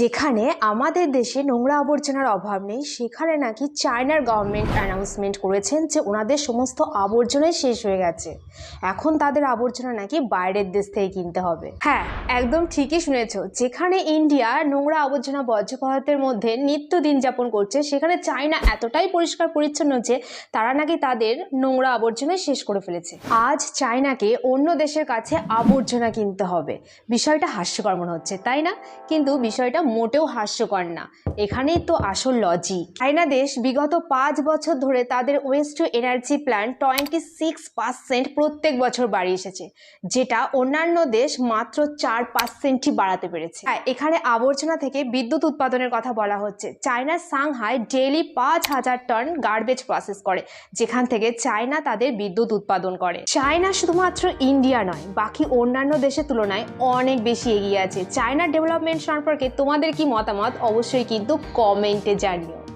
যেখানে আমাদের দেশে নোংরা আবর্জনার অভাব নেই, সেখানে নাকি চায়নার গভর্নমেন্ট অ্যানাউন্সমেন্ট করেছেন যে ওনাদের সমস্ত আবর্জনাই শেষ হয়ে গেছে। এখন তাদের আবর্জনা নাকি বাইরের দেশ থেকে কিনতে হবে। হ্যাঁ একদম ঠিকই শুনেছ। যেখানে ইন্ডিয়া নোংরা আবর্জনা বর্জ্য পদার্থের মধ্যে নিত্য দিন যাপন করছে, সেখানে চায়না এতটাই পরিষ্কার পরিচ্ছন্ন যে তারা নাকি তাদের নোংরা আবর্জনাই শেষ করে ফেলেছে। আজ চায়নাকে অন্য দেশের কাছে আবর্জনা কিনতে হবে। বিষয়টা হাস্যকর মনে হচ্ছে, তাই না? কিন্তু বিষয়টা মোটেও হাস্যকর না। এখানেই তো আসল লজিক চায়না দেশ বিগত পাঁচ বছর ধরে তাদের waste to energy plan twenty six percent প্রত্যেক বছর বাড়িয়ে এসেছে, যেটা অন্যান্য দেশ মাত্র চার পার্সেন্টই বাড়াতে পেরেছে। এখানে আবর্জনা থেকে বিদ্যুৎ উৎপাদনের কথা বলা হচ্ছে। চায়নার সাংহাই ডেইলি পাঁচ হাজার টন গার্বেজ প্রসেস করে, যেখান থেকে চায়না তাদের বিদ্যুৎ উৎপাদন করে। চায়না শুধুমাত্র ইন্ডিয়া নয়, বাকি অন্যান্য দেশের তুলনায় অনেক বেশি এগিয়ে আছে। চায়নার ডেভেলপমেন্ট সম্পর্কে তোমাদের কি মতামত? অবশ্যই কিন্তু কমেন্টে জানিও।